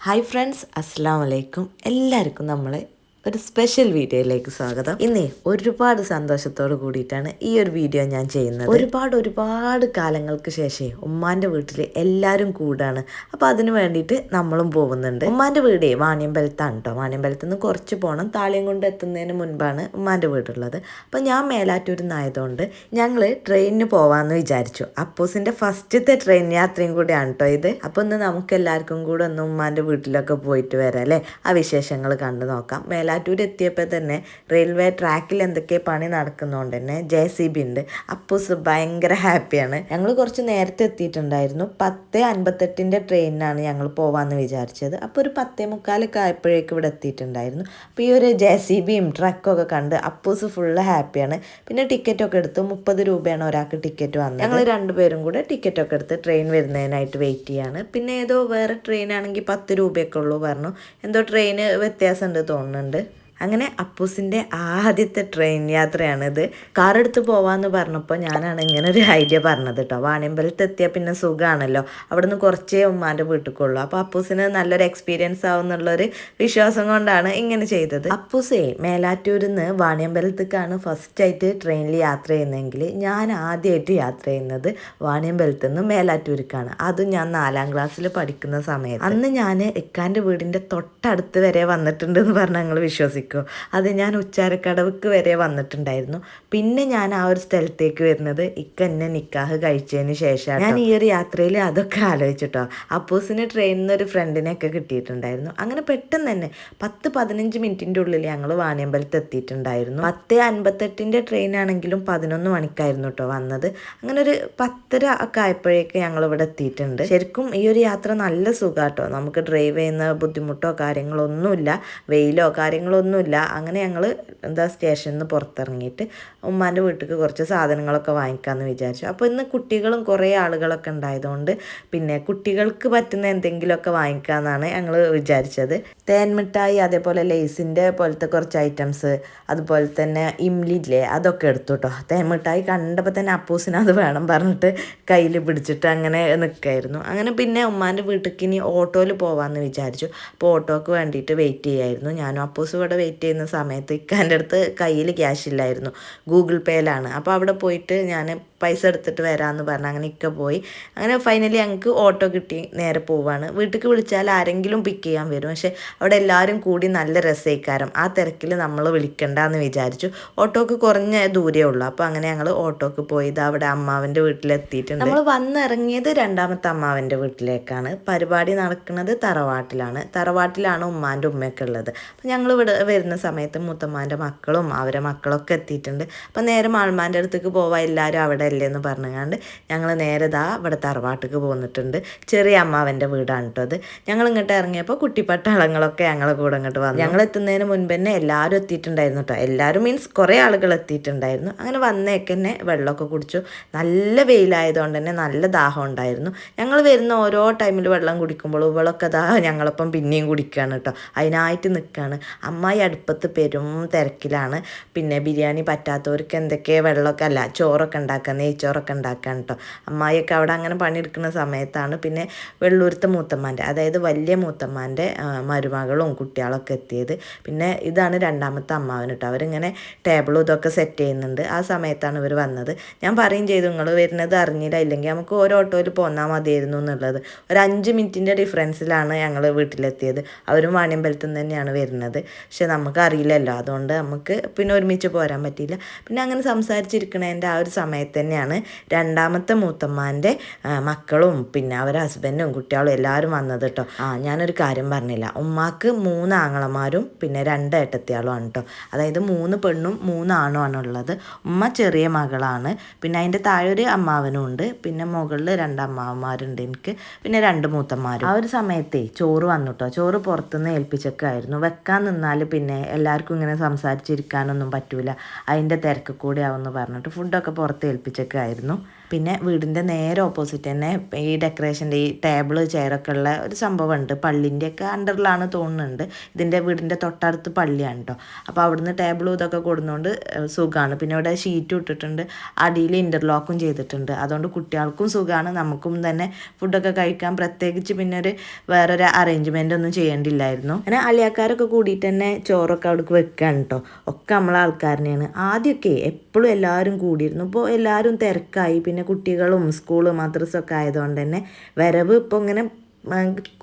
Hi friends അസ്സാം വലൈക്കും എല്ലാവർക്കും നമ്മളെ ഒരു സ്പെഷ്യൽ വീഡിയോയിലേക്ക് സ്വാഗതം. ഇന്നേ ഒരുപാട് സന്തോഷത്തോട് കൂടിയിട്ടാണ് ഈ ഒരു വീഡിയോ ഞാൻ ചെയ്യുന്നത്. ഒരുപാട് ഒരുപാട് കാലങ്ങൾക്ക് ശേഷം ഉമ്മാന്റെ വീട്ടിൽ എല്ലാവരും കൂടാണ്. അപ്പോൾ അതിന് വേണ്ടിയിട്ട് നമ്മളും പോകുന്നുണ്ട്. ഉമ്മാന്റെ വീടേ വാണിയമ്പലത്താണ് കേട്ടോ വാണിയമ്പലത്ത് നിന്ന് കുറച്ച് പോകണം താളിയം കൊണ്ട് എത്തുന്നതിന് മുൻപാണ് ഉമ്മാന്റെ വീടുള്ളത്. അപ്പോൾ ഞാൻ മേലാറ്റൂരിൽ നിന്നായതുകൊണ്ട് ഞങ്ങൾ ട്രെയിനിന് പോവാന്ന് വിചാരിച്ചു. അപ്പൂസിന്റെ ഫസ്റ്റത്തെ ട്രെയിൻ യാത്രയും കൂടിയാണ് കേട്ടോ ഇത്. അപ്പോൾ ഒന്ന് നമുക്ക് എല്ലാവർക്കും കൂടെ ഒന്ന് ഉമ്മാന്റെ വീട്ടിലൊക്കെ പോയിട്ട് വരാം അല്ലേ? ആ വിശേഷങ്ങൾ കണ്ടു നോക്കാം. മേലാറ്റൂർ എത്തിയപ്പോൾ തന്നെ റെയിൽവേ ട്രാക്കിൽ എന്തൊക്കെ പണി നടക്കുന്നതുകൊണ്ട് തന്നെ ജെ സി ബി ഉണ്ട്. അപ്പൂസ് ഭയങ്കര ഹാപ്പിയാണ് ഞങ്ങൾ കുറച്ച് നേരത്തെ എത്തിയിട്ടുണ്ടായിരുന്നു. പത്ത് അൻപത്തെട്ടിന്റെ ട്രെയിനിനാണ് ഞങ്ങൾ പോവാമെന്ന് വിചാരിച്ചത്. അപ്പോൾ ഒരു പത്തേ മുക്കാലൊക്കെ ആയപ്പോഴേക്കും ഇവിടെ എത്തിയിട്ടുണ്ടായിരുന്നു. അപ്പോൾ ഈ ഒരു ജെ സി ബിയും ട്രക്കൊക്കെ കണ്ട് അപ്പൂസ് ഫുള്ള് ഹാപ്പിയാണ് പിന്നെ ടിക്കറ്റൊക്കെ എടുത്തു. മുപ്പത് രൂപയാണ് ഒരാൾക്ക് ടിക്കറ്റ് വന്നത്. ഞങ്ങൾ രണ്ടുപേരും കൂടെ ടിക്കറ്റൊക്കെ എടുത്ത് ട്രെയിൻ വരുന്നതിനായിട്ട് വെയിറ്റ് ചെയ്യാണ്. പിന്നെ ഏതോ വേറെ ട്രെയിൻ ആണെങ്കിൽ പത്ത് രൂപയൊക്കെ ഉള്ളൂ പറഞ്ഞു. എന്തോ ട്രെയിന് വ്യത്യാസമുണ്ട് തോന്നുന്നുണ്ട്. അങ്ങനെ അപ്പൂസിന്റെ ആദ്യത്തെ ട്രെയിൻ യാത്രയാണിത് കാർ എടുത്ത് പോവാന്ന് പറഞ്ഞപ്പോൾ ഞാനാണ് ഇങ്ങനെ ഒരു ഐഡിയ പറഞ്ഞത് കേട്ടോ വാണിയമ്പലത്ത് എത്തിയാൽ പിന്നെ സുഖമാണല്ലോ അവിടെ നിന്ന് കുറച്ചേ ഉമ്മാന്റെ വീട്ടിലേക്കുള്ളൂ അപ്പോൾ അപ്പൂസിന് നല്ലൊരു എക്സ്പീരിയൻസ് ആവും എന്നുള്ളൊരു വിശ്വാസം കൊണ്ടാണ് ഇങ്ങനെ ചെയ്തത്. അപ്പൂസേ മേലാറ്റൂരിൽ നിന്ന് വാണിയമ്പലത്തേക്കാണ് ഫസ്റ്റായിട്ട് ട്രെയിനിൽ യാത്ര ചെയ്യുന്നതെങ്കിൽ ഞാൻ ആദ്യമായിട്ട് യാത്ര ചെയ്യുന്നത് വാണിയമ്പലത്ത് നിന്ന് മേലാറ്റൂർക്കാണ്. അതും ഞാൻ നാലാം ക്ലാസ്സിൽ പഠിക്കുന്ന സമയത്ത്. അന്ന് ഞാൻ ഇക്കാന്റെ വീടിന്റെ തൊട്ടടുത്ത് വരെ വന്നിട്ടുണ്ട് എന്ന് പറഞ്ഞാൽ ഞങ്ങൾ വിശ്വസിക്കും. അത് ഞാൻ ഉച്ചാരക്കടവ്ക്ക് വരെ വന്നിട്ടുണ്ടായിരുന്നു. പിന്നെ ഞാൻ ആ ഒരു സ്ഥലത്തേക്ക് വരുന്നത് ഇക്ക എന്നെ നിക്കാഹ് കഴിച്ചതിന് ശേഷം ഞാൻ ഈ ഒരു യാത്രയിൽ അതൊക്കെ ആലോചിച്ചിട്ടോ. അപ്പോസിന് ട്രെയിനിൽ നിന്ന് ഒരു ഫ്രണ്ടിനെയൊക്കെ കിട്ടിയിട്ടുണ്ടായിരുന്നു. അങ്ങനെ പെട്ടെന്ന് തന്നെ പത്ത് പതിനഞ്ച് മിനിറ്റിന്റെ ഉള്ളിൽ ഞങ്ങൾ വാണിയമ്പലത്ത് എത്തിയിട്ടുണ്ടായിരുന്നു. പത്ത് അൻപത്തെട്ടിന്റെ ട്രെയിൻ ആണെങ്കിലും പതിനൊന്ന് മണിക്കായിരുന്നു കേട്ടോ വന്നത്. അങ്ങനെ ഒരു പത്തര ഒക്കെ ആയപ്പോഴേക്ക് ഞങ്ങൾ ഇവിടെ എത്തിയിട്ടുണ്ട്. ശരിക്കും ഈ ഒരു യാത്ര നല്ല സുഖമാട്ടോ നമുക്ക് ഡ്രൈവ് ചെയ്യുന്ന ബുദ്ധിമുട്ടോ കാര്യങ്ങളോ ഒന്നുമില്ല. വെയിലോ കാര്യങ്ങളോ ഒന്നുമില്ല അങ്ങനെ ഞങ്ങൾ എന്താ സ്റ്റേഷനിൽ നിന്ന് പുറത്തിറങ്ങിയിട്ട് ഉമ്മാന്റെ വീട്ടിലേക്ക് കുറച്ച് സാധനങ്ങളൊക്കെ വാങ്ങിക്കാമെന്ന് വിചാരിച്ചു. അപ്പോൾ ഇന്ന് കുട്ടികളും കുറേ ആളുകളൊക്കെ ഉണ്ടായതുകൊണ്ട് പിന്നെ കുട്ടികൾക്ക് പറ്റുന്ന എന്തെങ്കിലുമൊക്കെ വാങ്ങിക്കാമെന്നാണ് ഞങ്ങൾ വിചാരിച്ചത്. തേൻമിഠായി അതേപോലെ ലേസിന്റെ പോലത്തെ കുറച്ച് ഐറ്റംസ് അതുപോലെ തന്നെ ഇംലി ഇംലില്ലേ അതൊക്കെ എടുത്തു കേട്ടോ തേൻമിഠായി കണ്ടപ്പോൾ തന്നെ അപ്പൂസിന് അത് വേണം പറഞ്ഞിട്ട് കയ്യിൽ പിടിച്ചിട്ട് അങ്ങനെ നിൽക്കായിരുന്നു അങ്ങനെ പിന്നെ ഉമ്മാന്റെ വീട്ടിലേക്ക് ഇനി ഓട്ടോയിൽ പോകാമെന്ന് വിചാരിച്ചു. അപ്പോൾ ഓട്ടോക്ക് വേണ്ടിയിട്ട് വെയിറ്റ് ചെയ്യായിരുന്നു. ഞാനും അപ്പൂസും ഇവിടെ വെയിറ്റ് ചെയ്യുന്ന സമയത്ത് ഇക്കാന്റെ അടുത്ത് കയ്യിൽ ക്യാഷ് ഇല്ലായിരുന്നു. ഗൂഗിൾ പേയിലാണ്. അപ്പോൾ അവിടെ പോയിട്ട് ഞാൻ പൈസ എടുത്തിട്ട് വരാമെന്ന് പറഞ്ഞു അങ്ങനെ ഇക്ക പോയി. അങ്ങനെ ഫൈനലി ഞങ്ങൾക്ക് ഓട്ടോ കിട്ടി നേരെ പോവാണ്. വീട്ടിലേക്ക് വിളിച്ചാൽ ആരെങ്കിലും പിക്ക് ചെയ്യാൻ വരും. പക്ഷെ അവിടെ എല്ലാവരും കൂടി നല്ല രസയിക്കാരം ആ തിരക്കിൽ നമ്മൾ വിളിക്കണ്ടെന്ന് വിചാരിച്ചു. ഓട്ടോക്ക് കുറഞ്ഞ ദൂരേ ഉള്ളൂ. അപ്പോൾ അങ്ങനെ ഞങ്ങൾ ഓട്ടോക്ക് പോയി. ഇത് അവിടെ അമ്മാവന്റെ വീട്ടിലെത്തിയിട്ടുണ്ട്. നമ്മൾ വന്നിറങ്ങിയത് രണ്ടാമത്തെ അമ്മാവന്റെ വീട്ടിലേക്കാണ്. പരിപാടി നടക്കുന്നത് തറവാട്ടിലാണ്. തറവാട്ടിലാണ് ഉമ്മാന്റെ ഉമ്മയൊക്കെ ഉള്ളത്. അപ്പോൾ ഞങ്ങൾ ഇവിടെ വരുന്ന സമയത്ത് മുത്തമ്മാന്റെ മക്കളും അവരെ മക്കളൊക്കെ എത്തിയിട്ടുണ്ട്. അപ്പം നേരെ മാൾമാന്റെ അടുത്തേക്ക് പോവാൻ എല്ലാവരും അവിടെ അല്ലേ എന്ന് പറഞ്ഞുകൊണ്ട് ഞങ്ങൾ നേരെ ദാ ഇവിടെ തറവാട്ടിക്ക് പോന്നിട്ടുണ്ട്. ചെറിയ അമ്മാവന്റെ വീടാണ് കേട്ടോ അത്. ഞങ്ങൾ ഇങ്ങോട്ട് ഇറങ്ങിയപ്പോൾ കുട്ടിപ്പട്ടാളങ്ങളൊക്കെ ഞങ്ങളെ കൂടെ ഇങ്ങോട്ട് വന്നു. ഞങ്ങൾ എത്തുന്നതിന് മുൻപ് തന്നെ എല്ലാവരും എത്തിയിട്ടുണ്ടായിരുന്നു കേട്ടോ എല്ലാവരും മീൻസ് കുറേ ആളുകൾ എത്തിയിട്ടുണ്ടായിരുന്നു. അങ്ങനെ വന്നേക്ക് തന്നെ വെള്ളമൊക്കെ കുടിച്ചു. നല്ല വെയിലായതുകൊണ്ട് തന്നെ നല്ല ദാഹം ഉണ്ടായിരുന്നു. ഞങ്ങൾ വരുന്ന ഓരോ ടൈമിൽ വെള്ളം കുടിക്കുമ്പോൾ ഇവളൊക്കെ ദാ ഞങ്ങളൊപ്പം പിന്നെയും കുടിക്കുകയാണ് കേട്ടോ അതിനായിട്ട് നിൽക്കുകയാണ് അമ്മായി അടുപ്പത്ത് പെരും തിരക്കിലാണ്. പിന്നെ ബിരിയാണി പറ്റാത്തവർക്ക് എന്തൊക്കെ വെള്ളമൊക്കെ അല്ല ചോറൊക്കെ ഉണ്ടാക്കുക നെയ്ച്ചോറൊക്കെ ഉണ്ടാക്കാൻ കേട്ടോ അമ്മായിയൊക്കെ അവിടെ അങ്ങനെ പണിയെടുക്കുന്ന സമയത്താണ് പിന്നെ വെള്ളൂരത്തെ മൂത്തമ്മാന്റെ അതായത് വലിയ മൂത്തമ്മാന്റെ മരുമകളും കുട്ടികളൊക്കെ എത്തിയത്. പിന്നെ ഇതാണ് രണ്ടാമത്തെ അമ്മാവൻ കേട്ടോ അവരിങ്ങനെ ടേബിളും ഇതൊക്കെ സെറ്റ് ചെയ്യുന്നുണ്ട്. ആ സമയത്താണ് ഇവർ വന്നത്. ഞാൻ പറയും ചെയ്തു നിങ്ങൾ വരുന്നത് അറിഞ്ഞില്ല ഇല്ലെങ്കിൽ നമുക്ക് ഓരോ ഓട്ടോയിൽ പോന്നാൽ മതിയായിരുന്നു എന്നുള്ളത്. ഒരു അഞ്ച് മിനിറ്റിന്റെ ഡിഫറൻസിലാണ് ഞങ്ങൾ വീട്ടിലെത്തിയത്. അവരും വാണിയമ്പലത്തിൽ നിന്ന് തന്നെയാണ് വരുന്നത്. പക്ഷെ നമുക്ക് അറിയില്ലല്ലോ. അതുകൊണ്ട് നമുക്ക് പിന്നെ ഒരുമിച്ച് പോരാൻ പറ്റിയില്ല. പിന്നെ അങ്ങനെ സംസാരിച്ചിരിക്കണതിന്റെ ആ ഒരു സമയത്ത് തന്നെയാണ് രണ്ടാമത്തെ മൂത്തമ്മാന്റെ മക്കളും പിന്നെ അവരെ ഹസ്ബൻഡും കുട്ടികളും എല്ലാവരും വന്നത് കേട്ടോ ആ ഞാനൊരു കാര്യം പറഞ്ഞില്ല. ഉമ്മാക്ക് മൂന്ന് ആങ്ങളമാരും പിന്നെ രണ്ട് ഏട്ടത്തിയാളും ആണ് കേട്ടോ അതായത് മൂന്ന് പെണ്ണും മൂന്ന് ആണും ആണ് ഉള്ളത്. ഉമ്മ ചെറിയ മകളാണ്. പിന്നെ അതിന്റെ താഴെ ഒരു അമ്മാവനും ഉണ്ട്. പിന്നെ മുകളിൽ രണ്ട് അമ്മാവന്മാരുണ്ട് എനിക്ക്. പിന്നെ രണ്ട് മൂത്തന്മാരും ആ ഒരു സമയത്തേ ചോറ് വന്നു കേട്ടോ ചോറ് പുറത്തുനിന്ന് ഏൽപ്പിച്ചൊക്കെയായിരുന്നു. വെക്കാൻ നിന്നാൽ പിന്നെ എല്ലാവർക്കും ഇങ്ങനെ സംസാരിച്ചിരിക്കാനൊന്നും പറ്റൂല. അതിന്റെ തിരക്ക് കൂടെ ആവുമെന്ന് പറഞ്ഞിട്ട് ഫുഡൊക്കെ പുറത്ത് ഏൽപ്പിച്ചൊക്കെ ആയിരുന്നു. പിന്നെ വീടിന്റെ നേരെ ഓപ്പോസിറ്റ് തന്നെ ഈ ഡെക്കറേഷന്റെ ഈ ടേബിൾ ചെയറൊക്കെ ഉള്ള ഒരു സംഭവമുണ്ട്. പള്ളിന്റെയൊക്കെ അണ്ടറിലാണ് തോന്നുന്നുണ്ട്. ഇതിന്റെ വീടിന്റെ തൊട്ടടുത്ത് പള്ളിയാണ് കേട്ടോ അപ്പോൾ അവിടുന്ന് ടേബിളും ഇതൊക്കെ കൊടുന്നുകൊണ്ട് സുഖമാണ് പിന്നെ ഇവിടെ ഷീറ്റും ഇട്ടിട്ടുണ്ട്. അടിയിൽ ഇന്റർലോക്കും ചെയ്തിട്ടുണ്ട്. അതുകൊണ്ട് കുട്ടികൾക്കും സുഖമാണ് നമുക്കും തന്നെ ഫുഡൊക്കെ കഴിക്കാൻ പ്രത്യേകിച്ച് പിന്നെ ഒരു വേറൊരു അറേഞ്ച്മെന്റ് ഒന്നും ചെയ്യേണ്ടില്ലായിരുന്നു. അങ്ങനെ അലിയാക്കാരൊക്കെ കൂടിയിട്ട് തന്നെ ചോറൊക്കെ അവിടേക്ക് വെക്കുകയാണ് കേട്ടോ ഒക്കെ നമ്മളെ ആൾക്കാരനെയാണ്. ആദ്യമൊക്കെ എപ്പോഴും എല്ലാവരും കൂടിയിരുന്നു. ഇപ്പോൾ എല്ലാവരും തിരക്കായി. പിന്നെ കുട്ടികളും സ്കൂൾ മദ്രസൊക്കെ ആയതുകൊണ്ട് തന്നെ വരവ് ഇപ്പോൾ ഇങ്ങനെ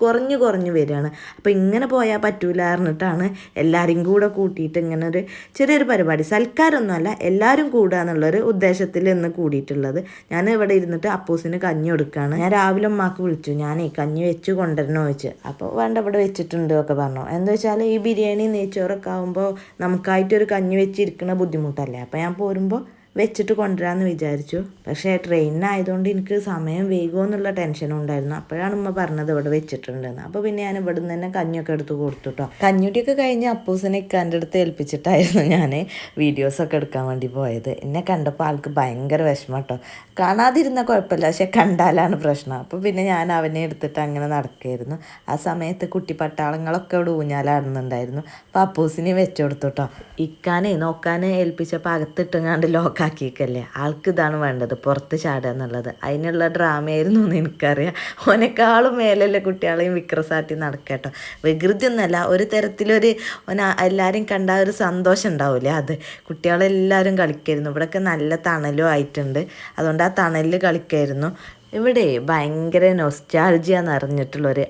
കുറഞ്ഞു കുറഞ്ഞു വരികയാണ്. അപ്പോൾ ഇങ്ങനെ പോയാൽ പറ്റൂല പറഞ്ഞിട്ടാണ് എല്ലാവരും കൂടെ കൂട്ടിയിട്ട് ഇങ്ങനെ ഒരു ചെറിയൊരു പരിപാടി. സൽക്കാരൊന്നുമല്ല എല്ലാവരും കൂടുക എന്നുള്ളൊരു ഉദ്ദേശത്തിൽ ഇന്ന് കൂടിയിട്ടുള്ളത്. ഞാൻ ഇവിടെ ഇരുന്നിട്ട് അപ്പൂസിന് കഞ്ഞി കൊടുക്കുകയാണ് ഞാൻ രാവിലെ അമ്മയ്ക്ക് വിളിച്ചു. ഞാൻ ഈ കഞ്ഞി വെച്ച് കൊണ്ടുവരണോ ചോദിച്ചു. അപ്പോൾ വേണ്ട ഇവിടെ വെച്ചിട്ടുണ്ട് ഒക്കെ പറഞ്ഞു. എന്താ വെച്ചാൽ ഈ ബിരിയാണി നെയ്ച്ചോറൊക്കെ ആകുമ്പോൾ നമുക്കായിട്ടൊരു കഞ്ഞി വെച്ചിരിക്കുന്ന ബുദ്ധിമുട്ടല്ലേ? അപ്പോൾ ഞാൻ പോരുമ്പോൾ വെച്ചിട്ട് കൊണ്ടുവരാമെന്ന് വിചാരിച്ചു. പക്ഷേ ട്രെയിനിനായതുകൊണ്ട് എനിക്ക് സമയം വൈകുമോ എന്നുള്ള ടെൻഷനും ഉണ്ടായിരുന്നു. അപ്പോഴാണ് ഉമ്മ പറഞ്ഞത് ഇവിടെ വെച്ചിട്ടുണ്ടെന്ന്. അപ്പോൾ പിന്നെ ഞാൻ ഇവിടെ നിന്ന് തന്നെ കഞ്ഞിയൊക്കെ എടുത്ത് കൊടുത്തു കേട്ടോ കഞ്ഞുട്ടിയൊക്കെ കഴിഞ്ഞ് അപ്പൂസിനെ ഇക്കാന്റെ അടുത്ത് ഏൽപ്പിച്ചിട്ടായിരുന്നു ഞാൻ വീഡിയോസൊക്കെ എടുക്കാൻ വേണ്ടി പോയത്. എന്നെ കണ്ടപ്പോൾ ആൾക്ക് ഭയങ്കര വിഷമം കേട്ടോ കാണാതിരുന്ന കുഴപ്പമില്ല പക്ഷെ കണ്ടാലാണ് പ്രശ്നം. അപ്പോൾ പിന്നെ ഞാൻ അവനെ എടുത്തിട്ട് അങ്ങനെ നടക്കുകയായിരുന്നു. ആ സമയത്ത് കുട്ടി പട്ടാളങ്ങളൊക്കെ ഇവിടെ ഊഞ്ഞാലാടുന്നുണ്ടായിരുന്നു. അപ്പോൾ അപ്പൂസിനെ വെച്ചു കൊടുത്തു കേട്ടോ ഇക്കാനെ നോക്കാനെ ഏൽപ്പിച്ചപ്പോൾ അകത്തിട്ടുങ്ങാണ്ട് ലോക്ക് ആക്കിയേക്കല്ലേ? ആൾക്ക് ഇതാണ് വേണ്ടത് പുറത്ത് ചാടുക എന്നുള്ളത്. അതിനുള്ള ഡ്രാമയായിരുന്നു എന്ന് എനിക്കറിയാം. ഓനെക്കാളും മേലല്ലേ കുട്ടികളെയും വിക്രസാറ്റി നടക്കട്ടോ. വികൃതി ഒന്നല്ല ഒരു തരത്തിലൊരു ഓന എല്ലാവരും കണ്ട ഒരു സന്തോഷം ഉണ്ടാവില്ലേ അത്. കുട്ടികളെല്ലാവരും കളിക്കായിരുന്നു. ഇവിടെയൊക്കെ നല്ല തണലും ആയിട്ടുണ്ട്. അതുകൊണ്ട് ആ തണലിൽ കളിക്കായിരുന്നു. ഇവിടെ ഭയങ്കര നൊസ്റ്റാൾജിയ നിറഞ്ഞിട്ടുള്ളൊരു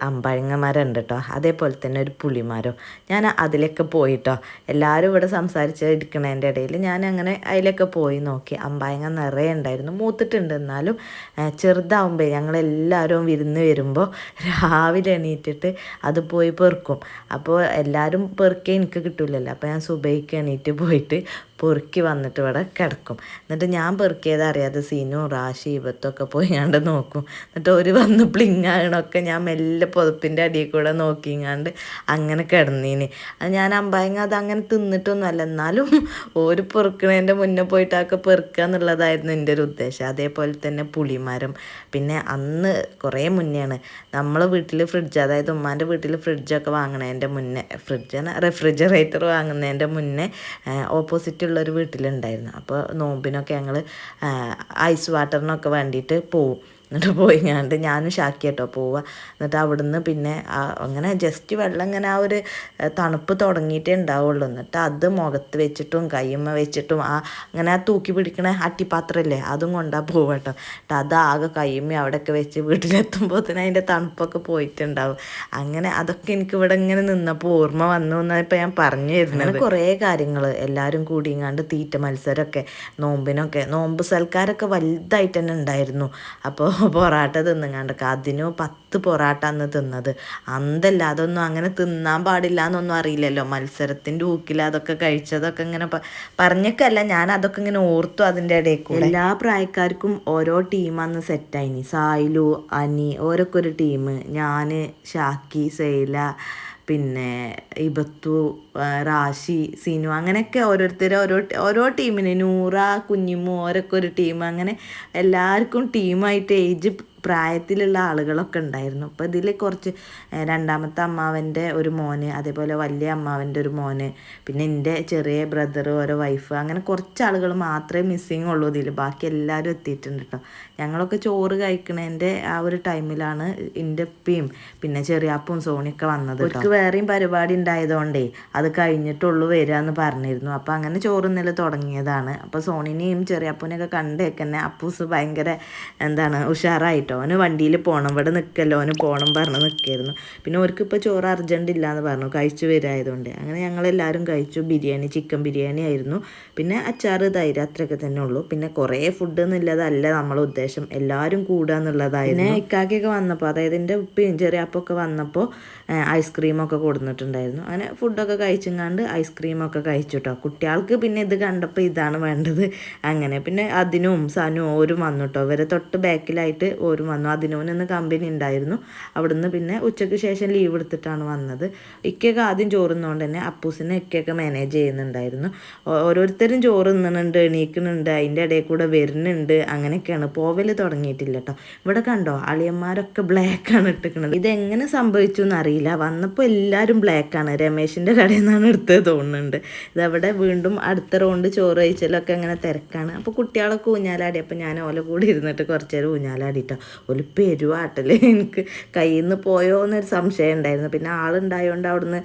ഉണ്ട് കേട്ടോ അതേപോലെ തന്നെ ഒരു പുളിമാരോ. ഞാൻ അതിലൊക്കെ പോയിട്ടോ എല്ലാവരും ഇവിടെ സംസാരിച്ച് ഇരിക്കണതിന്റെ ഇടയിൽ ഞാൻ അങ്ങനെ അതിലൊക്കെ പോയി നോക്കി. അമ്പഴങ്ങ നിറയെ ഉണ്ടായിരുന്നു. മൂത്തിട്ടുണ്ട് എന്നാലും ചെറുതാവുമ്പോൾ ഞങ്ങളെല്ലാവരും വിരുന്ന് വരുമ്പോൾ രാവിലെ എണീറ്റിട്ട് അത് പോയി പെറുക്കും. അപ്പോൾ എല്ലാവരും പെറുക്കേ എനിക്ക് കിട്ടില്ലല്ലോ അപ്പോൾ ഞാൻ സുബൈക്ക് എണീറ്റ് പോയിട്ട് പെറുക്കി വന്നിട്ട് ഇവിടെ കിടക്കും. എന്നിട്ട് ഞാൻ പെറുക്കിയത് അറിയാതെ സീനു റാഷി ഇബത്തൊക്കെ പോയി കണ്ട് നോക്കും. എന്നിട്ട് ഒരു വന്ന് പ്ലിങ്ങാകണമൊക്കെ ഞാൻ മെല്ലെ പുതപ്പിന്റെ അടിയിൽ കൂടെ നോക്കിങ്ങാണ്ട് അങ്ങനെ കിടന്നീന്. അത് ഞാൻ അമ്പായങ്ങ അത് അങ്ങനെ തിന്നിട്ടൊന്നുമല്ല എന്നാലും ഒരു പെറുക്കണേന്റെ മുന്നേ പോയിട്ടൊക്കെ പെറുക്കുക എന്നുള്ളതായിരുന്നു എന്റെ ഒരു ഉദ്ദേശം. അതേപോലെ തന്നെ പുളിമരം. പിന്നെ അന്ന് കുറേ മുന്നെയാണ് നമ്മൾ വീട്ടിൽ ഫ്രിഡ്ജ് അതായത് ഉമ്മാന്റെ വീട്ടിൽ ഫ്രിഡ്ജൊക്കെ വാങ്ങണതിന്റെ മുന്നേ ഫ്രിഡ്ജ് റെഫ്രിജറേറ്റർ വാങ്ങുന്നതിന്റെ മുന്നേ ഓപ്പോസിറ്റ് ഉള്ളൊരു വീട്ടിലുണ്ടായിരുന്നു. അപ്പോൾ നോമ്പിനൊക്കെ ഞങ്ങൾ ഐസ് വാട്ടറിനൊക്കെ വേണ്ടിയിട്ട് പോവും. എന്നിട്ട് പോയി. ഞാണ്ട് ഞാനും ഷാക്കിയാട്ടോ പോവുക. എന്നിട്ട് അവിടുന്ന് പിന്നെ അങ്ങനെ ജസ്റ്റ് വെള്ളം ഇങ്ങനെ ആ ഒരു തണുപ്പ് തുടങ്ങിയിട്ടേ ഉണ്ടാവുള്ളൂ. എന്നിട്ട് അത് മുഖത്ത് വെച്ചിട്ടും കയ്യമ്മ വെച്ചിട്ടും ആ അങ്ങനെ ആ തൂക്കി പിടിക്കണ അട്ടിപ്പാത്രമല്ലേ അതും കൊണ്ടാ പോവട്ടോ എന്നിട്ട് അത് ആകെ കയ്യമ്മ അവിടെയൊക്കെ വെച്ച് വീട്ടിലെത്തുമ്പോൾ തന്നെ അതിന്റെ തണുപ്പൊക്കെ പോയിട്ടുണ്ടാവും. അങ്ങനെ അതൊക്കെ എനിക്ക് ഇവിടെ ഇങ്ങനെ നിന്നപ്പോൾ ഓർമ്മ വന്നു എന്നപ്പോൾ ഞാൻ പറഞ്ഞു തരുന്നത്. കുറേ കാര്യങ്ങൾ എല്ലാവരും കൂടിയങ്ങാണ്ട് തീറ്റ മത്സരമൊക്കെ നോമ്പിനൊക്കെ നോമ്പ് സൽക്കാരൊക്കെ വലുതായിട്ട് തന്നെ ഉണ്ടായിരുന്നു. അപ്പോൾ പൊറാട്ട തിന്നുങ്ങാണ്ടൊക്കെ അതിനു പത്ത് പൊറാട്ട അന്ന് തിന്നത്. അന്തല്ല അതൊന്നും അങ്ങനെ തിന്നാൻ പാടില്ല എന്നൊന്നും അറിയില്ലല്ലോ. മത്സരത്തിന്റെ ഊക്കിൽ അതൊക്കെ കഴിച്ചതൊക്കെ ഇങ്ങനെ പറഞ്ഞൊക്കെയല്ല ഞാൻ അതൊക്കെ ഇങ്ങനെ ഓർത്തു അതിന്റെ ഇടയിൽ കൂടെ. എല്ലാ പ്രായക്കാർക്കും ഓരോ ടീം അന്ന് സെറ്റായിനി സായിലു അനി ഓരോക്കെ ഒരു ടീം ഞാൻ ഷാക്കി സെയ്ല പിന്നെ ഇബത്തു റാഷി സിനു അങ്ങനെയൊക്കെ ഓരോരുത്തർ ഓരോ ഓരോ ടീമിന് നൂറ കുഞ്ഞിമു ഓരൊക്കെ ഒരു ടീം അങ്ങനെ എല്ലാവർക്കും ടീമായിട്ട് ഏജ് പ്രായത്തിലുള്ള ആളുകളൊക്കെ ഉണ്ടായിരുന്നു. അപ്പോൾ ഇതിൽ കുറച്ച് രണ്ടാമത്തെ അമ്മാവന്റെ ഒരു മോന് അതേപോലെ വലിയ അമ്മാവന്റെ ഒരു മോന് പിന്നെ എന്റെ ചെറിയ ബ്രദർ ഓരോ വൈഫ് അങ്ങനെ കുറച്ച് ആളുകൾ മാത്രമേ മിസ്സിങ് ഉള്ളൂ ഇതിൽ ബാക്കി എല്ലാവരും എത്തിയിട്ടുണ്ട് കേട്ടോ ഞങ്ങളൊക്കെ ചോറ് കഴിക്കണതിന്റെ ആ ഒരു ടൈമിലാണ് എന്റെ ഉപ്പയും പിന്നെ ചെറിയാപ്പും സോണിയൊക്കെ വന്നത് അവർക്ക് വേറെയും പരിപാടി ഉണ്ടായതുകൊണ്ടേ അത് കഴിഞ്ഞിട്ടുള്ളൂ വരിക എന്ന് പറഞ്ഞിരുന്നു. അപ്പോൾ അങ്ങനെ ചോറ് നില തുടങ്ങിയതാണ്. അപ്പോൾ സോണിനെയും ചെറിയാപ്പൂനെയൊക്കെ കണ്ടേക്കന്നെ അപ്പൂസ് ഭയങ്കര എന്താണ് ഉഷാറായിട്ട് കേട്ടോ. അവന് വണ്ടിയിൽ പോകണം ഇവിടെ നിൽക്കല്ലോ അവന് പോകണം പറഞ്ഞ് നിൽക്കായിരുന്നു പിന്നെ അവർക്ക് ഇപ്പോൾ ചോറ് അർജന്റ് ഇല്ലാന്ന് പറഞ്ഞു. കഴിച്ചു വരായതുകൊണ്ട്. അങ്ങനെ ഞങ്ങളെല്ലാവരും കഴിച്ചു. ബിരിയാണി ചിക്കൻ ബിരിയാണി ആയിരുന്നു. പിന്നെ അച്ചാറ് തൈര് അത്രയൊക്കെ തന്നെ ഉള്ളൂ. പിന്നെ കുറേ ഫുഡ് എന്നുള്ളതല്ല നമ്മളെ ഉദ്ദേശം. എല്ലാവരും കൂടുക എന്നുള്ളതായിരുന്നു. പിന്നെ ഇക്കാക്കിയൊക്കെ വന്നപ്പോൾ അതായത് എന്റെ ഉപ്പയും ചെറിയ അപ്പൊക്കെ വന്നപ്പോൾ ഐസ്ക്രീമൊക്കെ കൊടുത്തിട്ടുണ്ടായിരുന്നു അങ്ങനെ ഫുഡൊക്കെ കഴിച്ചെങ്ങാണ്ട് ഐസ്ക്രീമൊക്കെ കഴിച്ചു കേട്ടോ കുട്ടികൾക്ക് പിന്നെ ഇത് കണ്ടപ്പോൾ ഇതാണ് വേണ്ടത്. അങ്ങനെ പിന്നെ അതിനും സാനും ഓരും വന്നു കേട്ടോ ഇവരെ തൊട്ട് ബാക്കിലായിട്ട് ഓരും വന്നു. അതിനോനൊന്ന് കമ്പനി ഉണ്ടായിരുന്നു. അവിടുന്ന് പിന്നെ ഉച്ചയ്ക്ക് ശേഷം ലീവ് എടുത്തിട്ടാണ് വന്നത്. ഇക്കൊക്കെ ആദ്യം ചോറുന്നതുകൊണ്ട് തന്നെ അപ്പൂസിനെ ഇക്കൊക്കെ മാനേജ് ചെയ്യുന്നുണ്ടായിരുന്നു. ഓരോരുത്തരും ചോറ് തിന്നുന്നുണ്ട് എണീക്കുന്നുണ്ട് അതിന്റെ ഇടയിൽ കൂടെ വരുന്നുണ്ട്. അങ്ങനെയൊക്കെയാണ് പോവൽ തുടങ്ങിയിട്ടില്ല കേട്ടോ. ഇവിടെ കണ്ടോ? അളിയന്മാരൊക്കെ ബ്ലാക്കാണ് ഇട്ടിക്കുന്നത് ഇതെങ്ങനെ സംഭവിച്ചു എന്നറിയില്ല. വന്നപ്പോൾ എല്ലാവരും ബ്ലാക്കാണ് രമേശിന്റെ കടയിൽ നിന്നാണ് എടുത്തത് തോന്നുന്നുണ്ട്. ഇതവിടെ വീണ്ടും അടുത്ത റൗണ്ട് ചോറ് കഴിച്ചാലൊക്കെ അങ്ങനെ തിരക്കാണ്. അപ്പോൾ കുട്ടികളൊക്കെ ഊഞ്ഞാലാടി. അപ്പോൾ ഞാൻ ഓല കൂടി ഇരുന്നിട്ട് കുറച്ച് നേരം ഊഞ്ഞാലാടിട്ടോ ഒരു പെരുവാട്ടൽ. എനിക്ക് കയ്യിൽ നിന്ന് പോയോ എന്നൊരു സംശയം ഉണ്ടായിരുന്നു. പിന്നെ ആളുണ്ടായതുകൊണ്ട് അവിടുന്ന്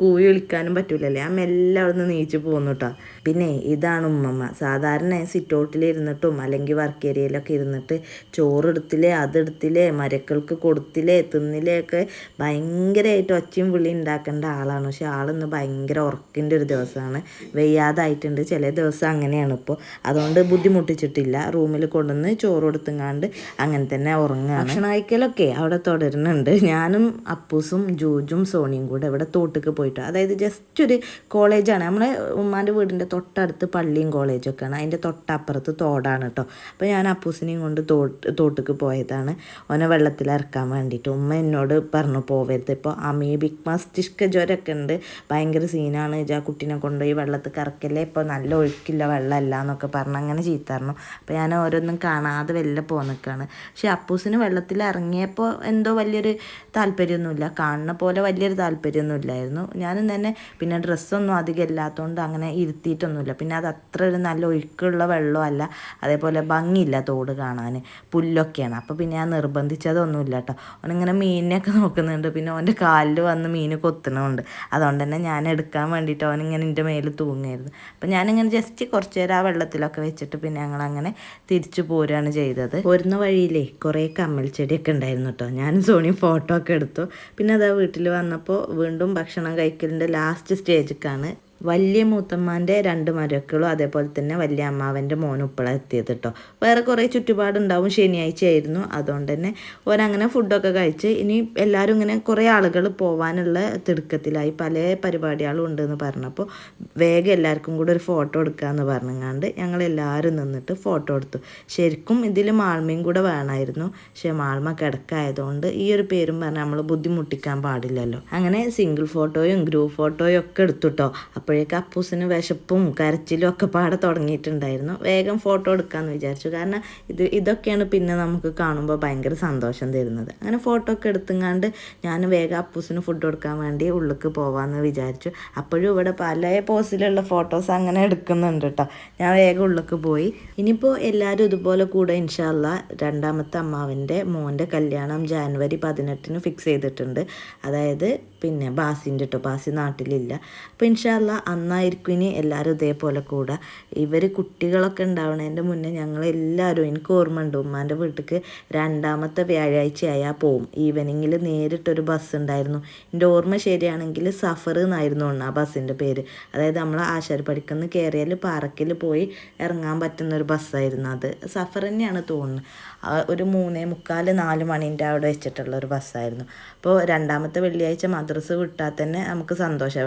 കൂവി വിളിക്കാനും പറ്റൂലല്ലേ? ആ മെല്ലെ അവിടുന്ന് നീച്ചു പോകുന്നു കേട്ടോ പിന്നെ ഇതാണ് ഉമ്മമ്മ. സാധാരണ സിറ്റൗട്ടിൽ ഇരുന്നിട്ടും അല്ലെങ്കിൽ വർക്ക് ഏരിയയിലൊക്കെ ഇരുന്നിട്ട് ചോറെടുത്തില്ലേ അതെടുത്തില്ലേ മരക്കൾക്ക് കൊടുത്തില്ലേ തിന്നില്ലേ ഒക്കെ ഭയങ്കരമായിട്ട് ഒച്ചയും വിളി ഉണ്ടാക്കേണ്ട ആളാണ്. പക്ഷെ ആളിന്ന് ഭയങ്കര ഉറക്കിന്റെ ഒരു ദിവസമാണ്. വെയ്യാതായിട്ടുണ്ട്. ചില ദിവസം അങ്ങനെയാണ് ഇപ്പോൾ. അതുകൊണ്ട് ബുദ്ധിമുട്ടിച്ചിട്ടില്ല. റൂമിൽ കൊണ്ടുവന്ന് ചോറ് കൊടുത്തുങ്ങാണ്ട് അങ്ങനെ തന്നെ ഉറങ്ങുകയാണ് ഭക്ഷണം കഴിക്കലൊക്കെ അവിടെ തുടരുന്നുണ്ട്. ഞാനും അപ്പൂസും ജൂജും സോണിയും കൂടെ ഇവിടെ തോട്ടിക്ക് പോയിട്ട്. അതായത് ജസ്റ്റ് ഒരു കോളേജാണ്. നമ്മളെ ഉമ്മാന്റെ വീടിന്റെ തൊട്ടടുത്ത് പള്ളിയും കോളേജൊക്കെയാണ്. അതിന്റെ തൊട്ടപ്പുറത്ത് തോടാണ് കേട്ടോ അപ്പോൾ ഞാൻ അപ്പൂസിനെയും കൊണ്ട് തോട്ട് തോട്ടിക്ക് പോയതാണ്. ഓനെ വെള്ളത്തിൽ ഇറക്കാൻ വേണ്ടിയിട്ട്. ഉമ്മ എന്നോട് പറഞ്ഞു പോവരുത്. ഇപ്പോൾ അമീബിക് മസ്തിഷ്ക ജ്വരമൊക്കെ ഉണ്ട്. ഭയങ്കര സീനാണ്. ആ കുട്ടീനെ കൊണ്ടുപോയി വെള്ളത്തിൽ കറക്കല്ലേ? ഇപ്പോൾ നല്ല ഒഴുക്കില്ല വെള്ളമല്ല എന്നൊക്കെ പറഞ്ഞ് അങ്ങനെ ചീത്തറന്നു അപ്പോൾ ഞാൻ ഓരോന്നും കാണാതെ വെല്ലെ പോകുന്നൊക്കെയാണ് പക്ഷെ അപ്പൂസിന് വെള്ളത്തിൽ ഇറങ്ങിയപ്പോൾ എന്തോ വലിയൊരു താല്പര്യമൊന്നുമില്ല കാണുന്ന പോലെ വലിയൊരു താല്പര്യമൊന്നും ഇല്ലായിരുന്നു ഞാനും തന്നെ പിന്നെ ഡ്രസ്സൊന്നും അധികം ഇല്ലാത്തതുകൊണ്ട് അങ്ങനെ ഇരുത്തിയിട്ടൊന്നുമില്ല. പിന്നെ അത് അത്ര ഒരു നല്ല ഒഴുക്കുള്ള വെള്ളമല്ല. അതേപോലെ ഭംഗിയില്ല തോട് കാണാൻ പുല്ലൊക്കെയാണ്. അപ്പോൾ പിന്നെ ഞാൻ നിർബന്ധിച്ചതൊന്നുമില്ല കേട്ടോ. അവനിങ്ങനെ മീനിനെയൊക്കെ നോക്കുന്നുണ്ട്. പിന്നെ അവന്റെ കാലിൽ വന്ന് മീൻ കൊത്തണമുണ്ട് അതുകൊണ്ട് തന്നെ ഞാൻ എടുക്കാൻ വേണ്ടിയിട്ട് അവനിങ്ങനെ എന്റെ മേലിൽ തൂങ്ങായിരുന്നു. അപ്പം ഞാനിങ്ങനെ ജസ്റ്റ് കുറച്ച് നേരം ആ വെള്ളത്തിലൊക്കെ വെച്ചിട്ട് പിന്നെ ഞങ്ങൾ അങ്ങനെ തിരിച്ചു പോരുകയാണ് ചെയ്തത്. പോരുന്ന വഴിയിലേ കുറേ കമ്മൽ ചെടിയൊക്കെ ഉണ്ടായിരുന്നു കേട്ടോ. ഞാൻ സോണി ഫോട്ടോ ഒക്കെ എടുത്തു. പിന്നെ അതാ വീട്ടിൽ വന്നപ്പോൾ വീണ്ടും ഭക്ഷണം കഴിക്കലിന്റെ ലാസ്റ്റ് സ്റ്റേജിക്കാണ് വലിയ മൂത്തമ്മാന്റെ രണ്ട് മരക്കളും അതേപോലെ തന്നെ വലിയ അമ്മാവന്റെ മോനും ഇപ്പോഴാണ് എത്തിയത് കേട്ടോ വേറെ കുറേ ചുറ്റുപാടുണ്ടാവും ശനിയാഴ്ച ആയിരുന്നു അതുകൊണ്ട് തന്നെ ഓരങ്ങനെ ഫുഡൊക്കെ കഴിച്ച് ഇനി എല്ലാവരും ഇങ്ങനെ കുറേ ആളുകൾ പോകാനുള്ള തിടുക്കത്തിലായി പല പരിപാടികളും ഉണ്ടെന്ന് പറഞ്ഞപ്പോൾ വേഗം എല്ലാവർക്കും കൂടെ ഒരു ഫോട്ടോ എടുക്കാമെന്ന് പറഞ്ഞങ്ങാണ്ട് ഞങ്ങളെല്ലാവരും നിന്നിട്ട് ഫോട്ടോ എടുത്തു. ശരിക്കും ഇതിൽ മാൾമയും കൂടെ വേണമായിരുന്നു. പക്ഷേ മാൾമ കിടക്കായതുകൊണ്ട് ഈ ഒരു പേരും പറഞ്ഞാൽ നമ്മൾ ബുദ്ധിമുട്ടിക്കാൻ പാടില്ലല്ലോ. അങ്ങനെ സിംഗിൾ ഫോട്ടോയും ഗ്രൂപ്പ് ഫോട്ടോയും ഒക്കെ എടുത്തു കേട്ടോ അപ്പോൾ അപ്പോഴേക്ക് അപ്പൂസിന് വിശപ്പും കരച്ചിലും ഒക്കെ പാടെ തുടങ്ങിയിട്ടുണ്ടായിരുന്നു. വേഗം ഫോട്ടോ എടുക്കാമെന്ന് വിചാരിച്ചു. കാരണം ഇത് ഇതൊക്കെയാണ് പിന്നെ നമുക്ക് കാണുമ്പോൾ ഭയങ്കര സന്തോഷം തരുന്നത്. അങ്ങനെ ഫോട്ടോ ഒക്കെ എടുത്തുങ്ങാണ്ട് ഞാൻ വേഗം അപ്പൂസിന് ഫുഡ് കൊടുക്കാൻ വേണ്ടി ഉള്ളിലേക്ക് പോവാമെന്ന് വിചാരിച്ചു. അപ്പോഴും ഇവിടെ പല പോസിലുള്ള ഫോട്ടോസ് അങ്ങനെ എടുക്കുന്നുണ്ട് കേട്ടോ ഞാൻ വേഗം ഉള്ളിലേക്ക് പോയി. ഇനിയിപ്പോൾ എല്ലാവരും ഇതുപോലെ കൂടെ ഇൻഷാല്ല രണ്ടാമത്തെ അമ്മാവിന്റെ മോന്റെ കല്യാണം ജാനുവരി പതിനെട്ടിന് ഫിക്സ് ചെയ്തിട്ടുണ്ട്. അതായത് പിന്നെ ബാസിന്റെ കേട്ടോ ബാസി നാട്ടിലില്ല. അപ്പോൾ ഇൻഷാല്ല അന്നായിരിക്കും ഇനി എല്ലാവരും ഇതേപോലെ കൂടെ. ഇവർ കുട്ടികളൊക്കെ ഉണ്ടാവണതിന്റെ മുന്നേ ഞങ്ങൾ എല്ലാവരും എനിക്ക് ഓർമ്മ ഉണ്ട് ഉമ്മാന്റെ വീട്ടിലേക്ക് രണ്ടാമത്തെ വ്യാഴാഴ്ചയായാൽ പോവും. ഈവനിങ്ങിൽ നേരിട്ടൊരു ബസ് ഉണ്ടായിരുന്നു എന്റെ ഓർമ്മ ശരിയാണെങ്കിൽ സഫർ എന്നായിരുന്നു ആ ബസ്സിന്റെ പേര്. അതായത് നമ്മൾ ആശാരിപ്പടിക്കുന്ന കയറിയാൽ പാറക്കിൽ പോയി ഇറങ്ങാൻ പറ്റുന്ന ഒരു ബസ്സായിരുന്നു അത്. സഫർ തന്നെയാണ് തോന്നുന്നത് ഒരു മൂന്നേ മുക്കാൽ നാല് മണീന്റെ അവിടെ വെച്ചിട്ടുള്ള ഒരു ബസ്സായിരുന്നു. അപ്പോൾ രണ്ടാമത്തെ വെള്ളിയാഴ്ച മദ്രസ് വിട്ടാൽ തന്നെ നമുക്ക് സന്തോഷം.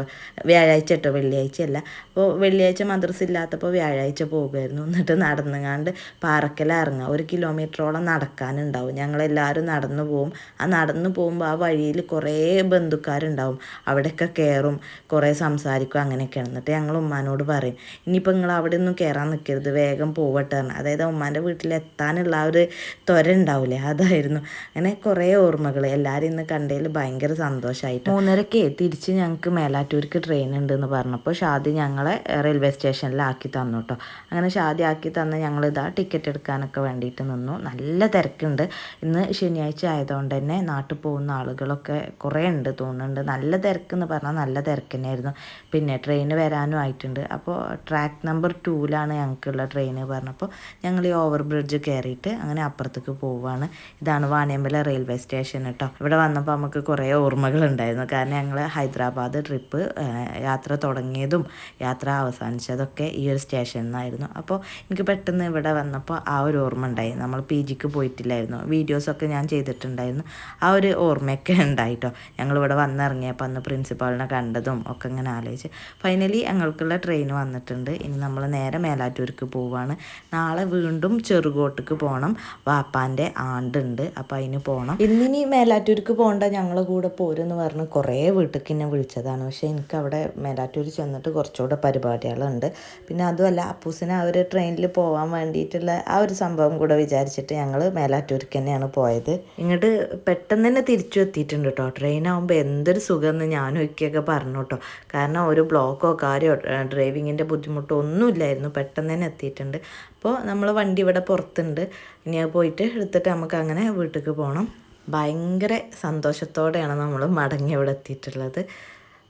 വ്യാഴാഴ്ച കേട്ടോ വെള്ളിയാഴ്ച അല്ല. അപ്പോൾ വെള്ളിയാഴ്ച മദ്രസ് ഇല്ലാത്തപ്പോൾ വ്യാഴാഴ്ച പോകുമായിരുന്നു എന്നിട്ട് നടന്നുങ്ങാണ്ട് പാറക്കല ഇറങ്ങുക. ഒരു കിലോമീറ്ററോളം നടക്കാനുണ്ടാവും. ഞങ്ങളെല്ലാവരും നടന്നു പോകും ആ നടന്നു പോകുമ്പോൾ ആ വഴിയിൽ കുറേ ബന്ധുക്കാരുണ്ടാവും. അവിടെയൊക്കെ കയറും കുറേ സംസാരിക്കും അങ്ങനെയൊക്കെയാണ്. എന്നിട്ട് ഞങ്ങൾ ഉമ്മാനോട് പറയും ഇനിയിപ്പോൾ നിങ്ങൾ അവിടെ ഒന്നും കയറാൻ നിൽക്കരുത് വേഗം പോവട്ടെ അതായത് ഉമ്മാന്റെ വീട്ടിലെത്താനുള്ള ആ ഒരു ത്വര ഉണ്ടാവില്ലേ? അതായിരുന്നു. അങ്ങനെ കുറേ ഓർമ്മകൾ എല്ലാവരും ഇന്ന് കണ്ടതിൽ ഭയങ്കര സന്തോഷമായിട്ട് മൂന്നരക്ക് തിരിച്ച് ഞങ്ങൾക്ക് മേലാറ്റൂർക്ക് ട്രെയിൻ ഉണ്ടെന്ന് പറഞ്ഞപ്പോൾ ഷാദി ഞങ്ങളെ റെയിൽവേ സ്റ്റേഷനിലാക്കി തന്നു കേട്ടോ അങ്ങനെ ഷാദി ആക്കി തന്ന ഞങ്ങൾ ഇതാ ടിക്കറ്റ് എടുക്കാനൊക്കെ വേണ്ടിയിട്ട് നിന്നു. നല്ല തിരക്കുണ്ട്. ഇന്ന് ശനിയാഴ്ച ആയതുകൊണ്ട് തന്നെ നാട്ടിൽ പോകുന്ന ആളുകളൊക്കെ കുറേ ഉണ്ട് തോന്നുന്നുണ്ട്. നല്ല തിരക്കെന്ന് പറഞ്ഞാൽ നല്ല തിരക്ക് തന്നെയായിരുന്നു. പിന്നെ ട്രെയിൻ വരാനും ആയിട്ടുണ്ട്. അപ്പോൾ ട്രാക്ക് നമ്പർ ടൂവിലാണ് ഞങ്ങൾക്കുള്ള ട്രെയിൻ പറഞ്ഞപ്പോൾ ഞങ്ങൾ ഈ ഓവർ ബ്രിഡ്ജ് കയറിയിട്ട് അങ്ങനെ അപ്പുറത്തേക്ക് പോവുകയാണ് ഇതാണ് വാണിയമ്പല റെയിൽവേ സ്റ്റേഷൻ കേട്ടോ ഇവിടെ വന്നപ്പോൾ നമുക്ക് കുറേ ഓർമ്മകൾ ഉണ്ടായിരുന്നു കാരണം ഞങ്ങൾ ഹൈദരാബാദ് ട്രിപ്പ് യാത്ര തുടങ്ങിയതും യാത്ര അവസാനിച്ചതൊക്കെ ഈ ഒരു സ്റ്റേഷനിൽ നിന്നായിരുന്നു. അപ്പോൾ എനിക്ക് പെട്ടെന്ന് ഇവിടെ വന്നപ്പോൾ ആ ഒരു ഓർമ്മ ഉണ്ടായി. നമ്മൾ പി ജിക്ക് പോയിട്ടില്ലായിരുന്നു. വീഡിയോസൊക്കെ ഞാൻ ചെയ്തിട്ടുണ്ടായിരുന്നു. ആ ഒരു ഓർമ്മയൊക്കെ ഉണ്ടായിട്ടോ. ഞങ്ങളിവിടെ വന്നിറങ്ങിയപ്പോൾ അന്ന് പ്രിൻസിപ്പാളിനെ കണ്ടതും ഒക്കെ ഇങ്ങനെ ആലോചിച്ച്. ഫൈനലി ഞങ്ങൾക്കുള്ള ട്രെയിൻ വന്നിട്ടുണ്ട്. ഇനി നമ്മൾ നേരെ മേലാറ്റൂർക്ക് പോവുകയാണ് നാളെ വീണ്ടും ചെറുകോട്ടക്ക് പോകണം വാപ്പാന്റെ ആണ്ടുണ്ട്. അപ്പോൾ അതിന് പോകണം ഇന്നിനി മേലാറ്റൂർക്ക് പോകണ്ട ഞങ്ങളെ കൂടെ പോരെന്ന് പറഞ്ഞ് കുറേ വീട്ടിലേക്ക് എന്നെ വിളിച്ചതാണ്. പക്ഷേ എനിക്ക് അവിടെ മേലാറ്റൂർ ചെന്നിട്ട് കുറച്ചുകൂടെ പരിപാടികളുണ്ട്. പിന്നെ അതുമല്ല അപ്പൂസിന് ആ ഒരു ട്രെയിനിൽ പോകാൻ വേണ്ടിയിട്ടുള്ള ആ ഒരു സംഭവം കൂടെ വിചാരിച്ചിട്ട് ഞങ്ങൾ മേലാറ്റൂർക്ക് തന്നെയാണ് പോയത്. ഇങ്ങോട്ട് പെട്ടെന്ന് തന്നെ തിരിച്ചു എത്തിയിട്ടുണ്ട് കേട്ടോ ട്രെയിൻ ആകുമ്പോൾ എന്തൊരു സുഖമെന്ന് ഞാനും ഒക്കെയൊക്കെ പറഞ്ഞു കേട്ടോ കാരണം ഒരു ബ്ലോക്കോ കാര്യമോ ഡ്രൈവിങ്ങിന്റെ ബുദ്ധിമുട്ടോ ഒന്നുമില്ലായിരുന്നു പെട്ടെന്ന് തന്നെ എത്തിയിട്ടുണ്ട്. അപ്പോൾ നമ്മൾ വണ്ടി ഇവിടെ പുറത്തുണ്ട്. ഇനി പോയിട്ട് എടുത്തിട്ട് നമുക്ക് അങ്ങനെ വീട്ടിലേക്ക് പോകണം ഭയങ്കര സന്തോഷത്തോടെയാണ് നമ്മൾ മടങ്ങി ഇവിടെ എത്തിയിട്ടുള്ളത്.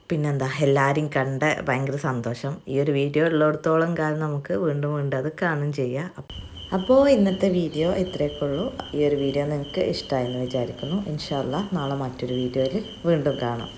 പിന്നെന്താ എല്ലാവരും കണ്ട ഭയങ്കര സന്തോഷം. ഈ ഒരു വീഡിയോ ഉള്ളിടത്തോളം കാലം നമുക്ക് വീണ്ടും വീണ്ടും അത് കാണും ചെയ്യാം. അപ്പോൾ ഇന്നത്തെ വീഡിയോ ഇത്രയൊക്കെ ഉള്ളൂ. ഈ ഒരു വീഡിയോ നിങ്ങൾക്ക് ഇഷ്ടമായെന്ന് വിചാരിക്കുന്നു. ഇൻഷാല്ല നാളെ മറ്റൊരു വീഡിയോയിൽ വീണ്ടും കാണാം.